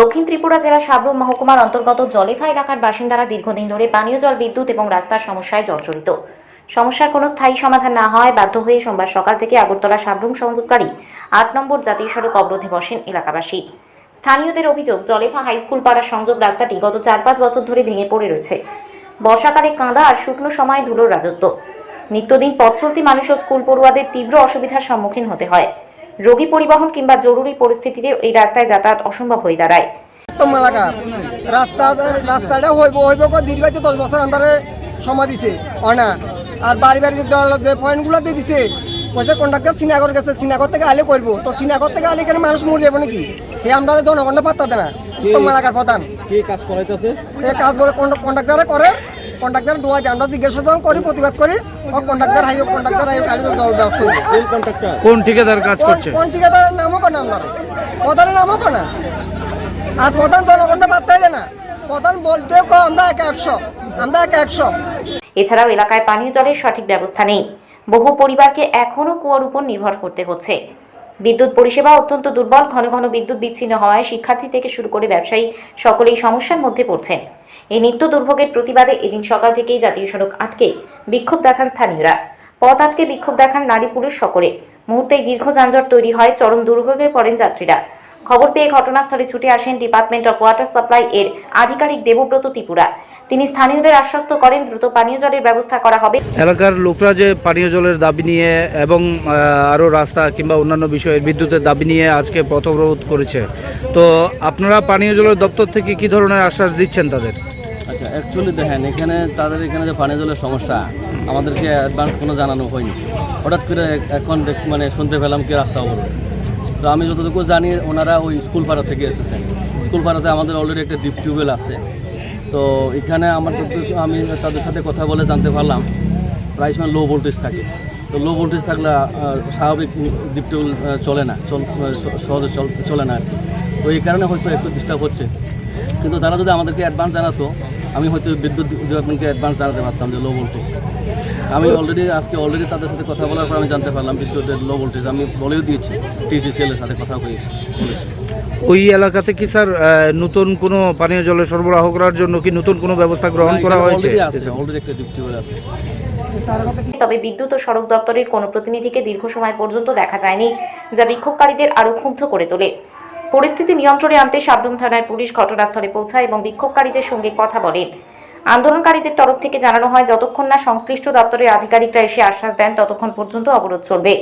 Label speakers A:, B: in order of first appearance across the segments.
A: দক্ষিণ ত্রিপুরা জেলার সাবরুম মহকুমার অন্তর্গত জলেফা এলাকার বাসিন্দারা দীর্ঘদিন ধরে পানীয় জল, বিদ্যুৎ এবং রাস্তার সমস্যায় জর্জরিত। সমস্যার কোনো স্থায়ী সমাধান না হয়, বাধ্য হয়ে সোমবার সকাল থেকে আগরতলা সাবরুম সংযোগকারী আট নম্বর জাতীয় সড়ক অবরোধে বসেন এলাকাবাসী। স্থানীয়দের অভিযোগ, জলেফা হাই স্কুল পাড়ার সংযোগ রাস্তাটি গত চার পাঁচ বছর ধরে ভেঙে পড়ে রয়েছে। বর্ষাকালে কাঁদা আর শুকনো সময় ধুলোর রাজত্ব। নিত্যদিন পথ চলতি মানুষ ও স্কুল পড়ুয়াদের তীব্র অসুবিধার সম্মুখীন হতে হয়। রোগী পরিবহন কিংবা জরুরি পরিস্থিতিতে এই রাস্তায় যাতায়াত অসম্ভব হয়ে দাঁড়ায়।
B: উত্তম এলাকা। রাস্তা রাস্তাটা হইব হইব দীর্ঘ দশ বছর আন্ডারে সময় দিছে হয় না? আর বাড়ি বাড়ি যে পয়েন্টগুলো দিয়ে দিছে বলছে কন্ডাক্টর শ্রীনগর গেছে শ্রীনগর থেকে আলে করব তো শ্রীনগর থেকে আলে এখানে মানুষ মরে যাব নাকি? এই আমরা জনগণটা পাত্তা দেয় না। উত্তম এলাকার প্রধান।
C: কি কাজ করাইতেছে?
B: এই কাজ বলে কন্ডাক্টারে করে কন্ডাক্টার দোয়া যায় আমরা জিজ্ঞাসা যখন করি প্রতিবাদ করি। ও কন্ডাক্টার হাই কন্ডাক্টার হাই গাড়ি জল ব্যবস্থা হইব
C: কোন
D: ঠিকাদার কাজ করছে?
B: কোন ঠিকাদারের নামও কেন আমরা। প্রধানের নামও কেন আর প্রধান জনগণটা পাত্তাই দেয় না। প্রধান বলতেও কো আমরা এক একশো। আমরা এক একশো।
A: এছাড়াও এলাকায় পানীয় জলের সঠিক ব্যবস্থা নেই। বহু পরিবারকে এখনও কুয়ার উপর নির্ভর করতে হচ্ছে। বিদ্যুৎ পরিষেবা অত্যন্ত দুর্বল ঘন ঘন বিদ্যুৎ বিচ্ছিন্ন হওয়ায় শিক্ষার্থী থেকে শুরু করে ব্যবসায়ী সকলেই সমস্যার মধ্যে পড়ছেন। এই নিত্য দুর্ভোগের প্রতিবাদে এদিন সকাল থেকেই জাতীয় সড়ক আটকে বিক্ষোভ দেখান স্থানীয়রা। পথ আটকে বিক্ষোভ দেখান নারী পুরুষ সকলে। মুহূর্তে দীর্ঘ যানজট তৈরি হয়, চরম দুর্ভোগে পড়েন যাত্রীরা। খবর পেয়ে ঘটনাস্থলে ছুটে আসেন ডিপার্টমেন্ট অফ ওয়াটার সাপ্লাই এর আধিকারিক দেবব্রত ত্রিপুরা। তিনি স্থানীয়দের আশ্বস্ত করেন দ্রুত পানীয় জলের ব্যবস্থা করা হবে।
D: এলাকার লোকরা যে পানীয় জলের দাবি নিয়ে এবং আরও রাস্তা কিংবা অন্যান্য বিষয়ের বিদ্যুতের দাবি নিয়ে আজকে পথ অবরোধ করেছে। তো আপনারা পানীয় জলের দপ্তর থেকে কি ধরনের আশ্বাস দিচ্ছেন তাদের?
E: আচ্ছা অ্যাকচুয়ালি দেখেন এখানে তাদের এখানে যে পানীয় জলের সমস্যা আমাদেরকে অ্যাডভান্স কোনো জানানো হয়নি। হঠাৎ করে এখন মানে শুনতে পেলাম কি রাস্তা অবরোধ। তো আমি যতটুকু জানি, ওনারা ওই স্কুল পাড়া থেকে এসেছেন। স্কুল পাড়াতে আমাদের অলরেডি একটা ডিপ টিউবওয়েল আছে। তো এখানে আমার আমি তাদের সাথে কথা বলে জানতে পারলাম প্রায় সময় লো ভোল্টেজ থাকে। তো লো ভোল্টেজ থাকলে স্বাভাবিক ডিপ টিউবওয়েল চলে না সহজে চল, চলে না আর কি। তো এই কারণে হয়তো একটু ডিস্টার্ব হচ্ছে। কিন্তু তারা যদি আমাদেরকে অ্যাডভান্স জানাতো আমি হয়তো বিদ্যুৎ ডিপার্টমেন্টকে অ্যাডভান্স জানাতে পারতাম যে লো ভোল্টেজ আমি অলরেডি আজকে অলরেডি তাদের সাথে কথা বলার পর আমি জানতে পারলাম বিদ্যুতের লো ভোল্টেজ আমি বলেও দিয়েছি টিসিসিএল এর সাথে কথা বলেছি।
D: ওই এলাকাতে কি স্যার নতুন কোনো পানীয় জলের সরবরাহ করার জন্য কি নতুন কোনো ব্যবস্থা গ্রহণ করা হয়েছে?
E: অলরেডি আছে একটা ডিপ টিউবওয়েল আছে।
A: তবে বিদ্যুৎ ও সড়ক দপ্তরের কোনো প্রতিনিধিকে দীর্ঘ সময় পর্যন্ত দেখা যায়নি যা বিক্ষোভকারীদের আরও ক্ষুব্ধ করে তোলে। পরিস্থিতি নিয়ন্ত্রণে আনতে সাবরুম থানার পুলিশ ঘটনাস্থলে পৌঁছায় এবং বিক্ষোভকারীদের সঙ্গে কথা বলেন। আন্দোলনকারীদের তরফ থেকে জানানো হয়, যতক্ষণ না সংশ্লিষ্ট দপ্তরের আধিকারিকরা এসে আশ্বাস দেন, ততক্ষণ পর্যন্ত অবরোধ চলবে।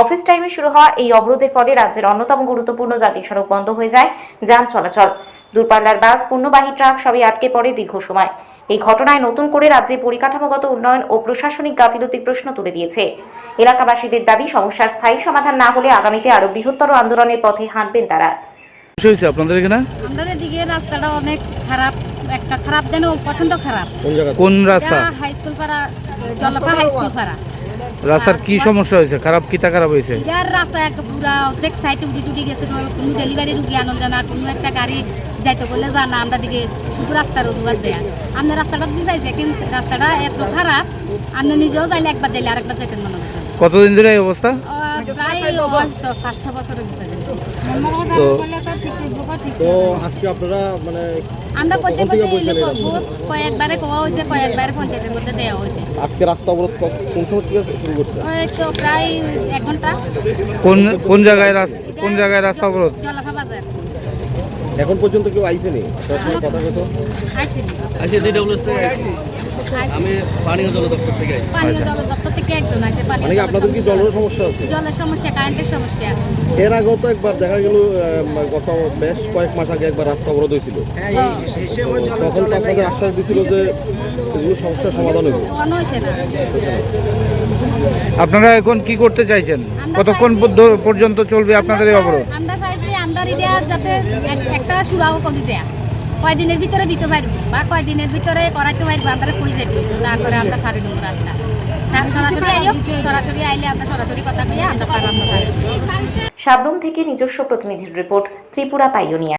A: অফিস টাইমে শুরু হওয়া এই অবরোধের পরে রাজ্যের অন্যতম গুরুত্বপূর্ণ জাতীয় সড়ক বন্ধ হয়ে যায় যান চলাচল। দূরপাল্লার বাস পণ্যবাহী ট্রাক সবই আটকে পড়ে দীর্ঘ সময়। এই ঘটনায় নতুন করে রাজ্যে পরিকাঠামোগত উন্নয়ন ও প্রশাসনিক গাফিলতির প্রশ্ন তুলে দিয়েছে। এলাকাবাসীদের দাবি সমস্যার স্থায়ী সমাধান না হলে আগামীতে আরও বৃহত্তর আন্দোলনের পথে হাঁটবেন তারা।
D: হয়েছে আপনাদের এখানে?
F: আমাদের দিকে রাস্তাটা অনেক খারাপ একটা খারাপ দেন প্রচণ্ড খারাপ।
C: কোন
D: রাস্তা?
F: হাই স্কুল পাড়া জলপা হাই স্কুল পাড়া।
D: রাস্তার কি সমস্যা হয়েছে? খারাপ খারাপ হয়েছে?
F: ইয়ার রাস্তা এক পুরা অর্ধেক সাইডে উঠে টুটি গেছে কোনো ডেলিভারি রুগী আনন্দ জানা কোনো একটা গাড়ি যাইতে বললে জানা আমরা দিকে শুধু রাস্তার অজুহাত দেয়া আমরা রাস্তাটা দিয়ে চাই দেখেন রাস্তাটা এত খারাপ আপনি নিজেও যাইলে একবার যাইলে আরেকবার যাইতেন মনে হয়
D: কতদিন ধরে এই অবস্থা
C: তো আজকে আপনারা মানে
F: আমরা? কয়েকবারে কোয়া হয়েছে কয়েকবারে পঞ্চায়েতের মধ্যে দেওয়া হয়েছে
C: আজকে রাস্তা অবরোধ কোন সময় থেকে শুরু করছে
F: ওই তো প্রায় এক ঘণ্টা
D: কোন কোন জায়গায় রাস্তা কোন জায়গায় রাস্তা অবরোধ
F: বাজার
C: এখন পর্যন্ত কেউ আইসেনি? তার সঙ্গে কথা কত
F: আইসি
E: আচ্ছা ডিডব্লিউএস থেকে আইছি। আমি পানীয় জল দপ্তর থেকে আইছি।
F: পানীয় জল দপ্তর থেকে একজন আছে পানীয়
C: মানে আপনাদের কি জলের সমস্যা আছে?
F: জলের সমস্যা কারেন্টের সমস্যা।
C: এর আগেও তো একবার দেখা গেল গত বেশ কয়েক মাস আগে একবার রাস্তা অবরোধ হয়েছিল। তখন তো আপনাদের আশ্বাস দিছিল যে এগুলো সমস্যার সমাধান হবে
D: আপনারা এখন কি করতে চাইছেন? কতক্ষণ পর্যন্ত চলবে আপনাদের এই অবরোধ?
F: এটা যাতে একটা সুরাও করি যায়। কয়দিনের ভিতরে দিতে পারব বা কয়দিনের ভিতরে করাইতে পারব আমরা করি না করে আমরা সারি দেবো রাস্তা সরাসরি আইও সরাসরি আইলে আমরা সরাসরি কথা কইয়া আমরা সার রাস্তা সারি
A: সাবরুম থেকে নিজস্ব প্রতিনিধির রিপোর্ট ত্রিপুরা পাইওনিয়া